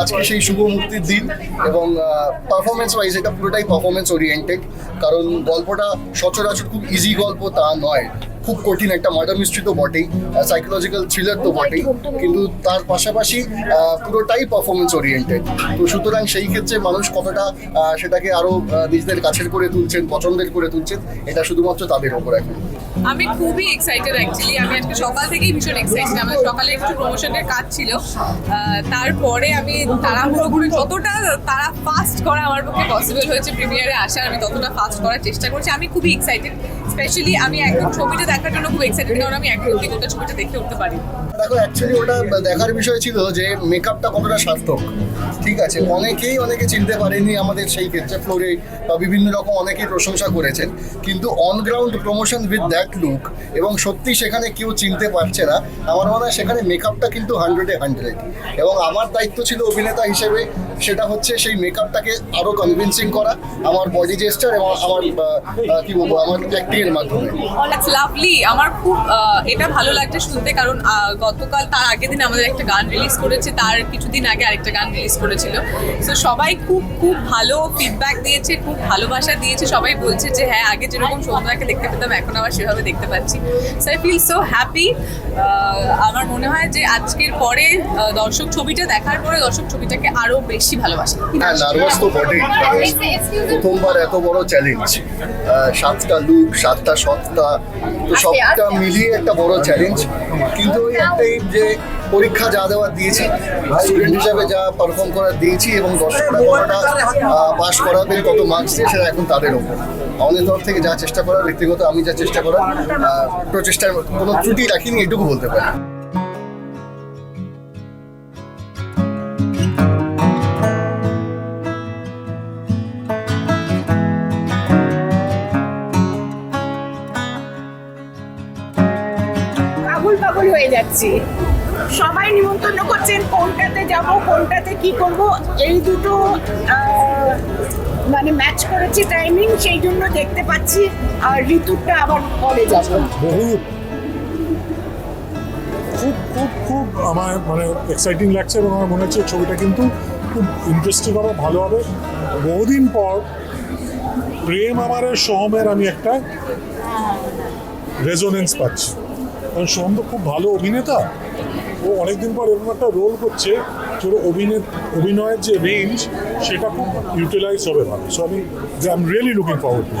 আজকে সেই শুভ মুক্তির দিন এবং পারফরমেন্স ওয়াইজ এটা পুরোটাই পারফরমেন্স ওরিয়েন্টেড কারণ গল্পটা সচরাচর খুব ইজি গল্প তা নয়। খুব কঠিন একটা মার্ডার মিস্ট্রি তো বটেই সাইকোলজিক্যাল থ্রিলার তো বটেই, কিন্তু তার পাশাপাশি পুরোটাই পারফরমেন্স ওরিয়েন্টেড তো সুতরাং সেই ক্ষেত্রে মানুষ কতটা সেটাকে আরও নিজেদের কাছের করে তুলছেন, পছন্দের করে তুলছেন, এটা শুধুমাত্র তাদের ওপর এখন। আমি খুবই এক্সাইটেড অ্যাকচুয়ালি আমি আজকে সকাল থেকেই ভীষণ এক্সাইটেড আমার সকালে একটু প্রমোশনের কাজ ছিল। তারপরে আমি তাড়াহুড়ো করে যতটা তারা ফাস্ট করা আমার পক্ষে পসিবল হয়েছে প্রিমিয়ারে আসার, আমি ততটা ফাস্ট করার চেষ্টা করছি। আমি খুবই এক্সাইটেড স্পেশালি আমি একদম ছবিটা দেখার জন্য খুব এক্সাইটেড কারণ আমি এক ওটা ছবিটা দেখে উঠতে পারি দেখো অ্যাকচুয়ালি ওটা দেখার বিষয় ছিল যে মেকআপটা কতটা সার্থক। ঠিক আছে, অনেকেই অনেকে চিনতে পারেনি আমাদের সেই ক্ষেত্রে ফ্লোরে বা বিভিন্ন রকম অনেকেই প্রশংসা করেছেন, কিন্তু on ground promotion with that look এবং সত্যি সেখানে কেউ চিনতে পারছে না, আমার মনে হয় সেখানে মেকআপটা কিন্তু হান্ড্রেডে হান্ড্রেড এবং আমার দায়িত্ব ছিল অভিনেতা হিসেবে, সেটা হচ্ছে সেই মেকআপটাকে আরও কনভিন্সিং করা, আমার বডি জেস্টার এবং আমার কি বলব, আমার অ্যাক্টিং এর মাধ্যমে লাভলি আমার খুব এটা ভালো লাগছে শুনতে, কারণ গতকাল তার আগের দিন আমাদের একটা গান রিলিজ করেছে তার কিছুদিন আগে আরেকটা গান রিলিজ করেছিল। তো সবাই খুব খুব ভালো ফিডব্যাক দিয়েছে খুব ভালোবাসা দিয়েছে। সবাই বলছে যে হ্যাঁ আগে যেরকম সন্ধ্যাকে দেখতে পেতাম এখন আবার সেভাবে দেখতে পাচ্ছি। So I feel so happy আমার মনে হয় যে আজকের পরে দর্শক ছবিটা দেখার পরে দর্শক ছবিটাকে আরও বেশি ভালোবাসে। হ্যাঁ নার্ভাস তো বটেই। প্রথমবার এত বড় চ্যালেঞ্জ সাতটা লুক সাতটা সত্তা তো সবটা মিলিয়ে একটা বড় চ্যালেঞ্জ কিন্তু ওই একটাই যে পরীক্ষা যা দেওয়া দিয়েছি স্টুডেন্ট হিসাবে যা পারফর্ম করা দিয়েছি এবং দর্শকরা কতটা পাস করাবেন, কত মার্কস দিয়ে সেটা এখন তাদের ওপর। আমাদের তরফ থেকে যা চেষ্টা করা, ব্যক্তিগত আমি যা চেষ্টা করার প্রচেষ্টার কোনো ত্রুটি রাখিনি, এটুকু বলতে পারি। পাগল হয়ে যাচ্ছি। সবাই নিমন্ত্রণ করছেন কোনটাতে যাব কোনটাতে কি করব। এই দুটো মানে ম্যাচ করেছি টাইমিং সেই জন্য দেখতে পাচ্ছি আর ঋতুটা আবার পরে যাব। বহু খুব খুব খুব আমার মানে এক্সাইটিং লাগছে এবং আমার মনে হচ্ছে ছবিটা কিন্তু খুব ইন্টারেস্টিং হবে ভালো হবে। বহুদিন পর প্রেম আমারের সোহমের আমি একটা রেজোনেন্স পাচ্ছি। কারণ সোহম খুব ভালো অভিনেতা। ও অনেকদিন পর এরকম একটা রোল করছে তোর অভিনে অভিনয়ের যে রেঞ্জ সেটা খুব ইউটিলাইজ হবে ভালো। সো আমি I am really looking forward to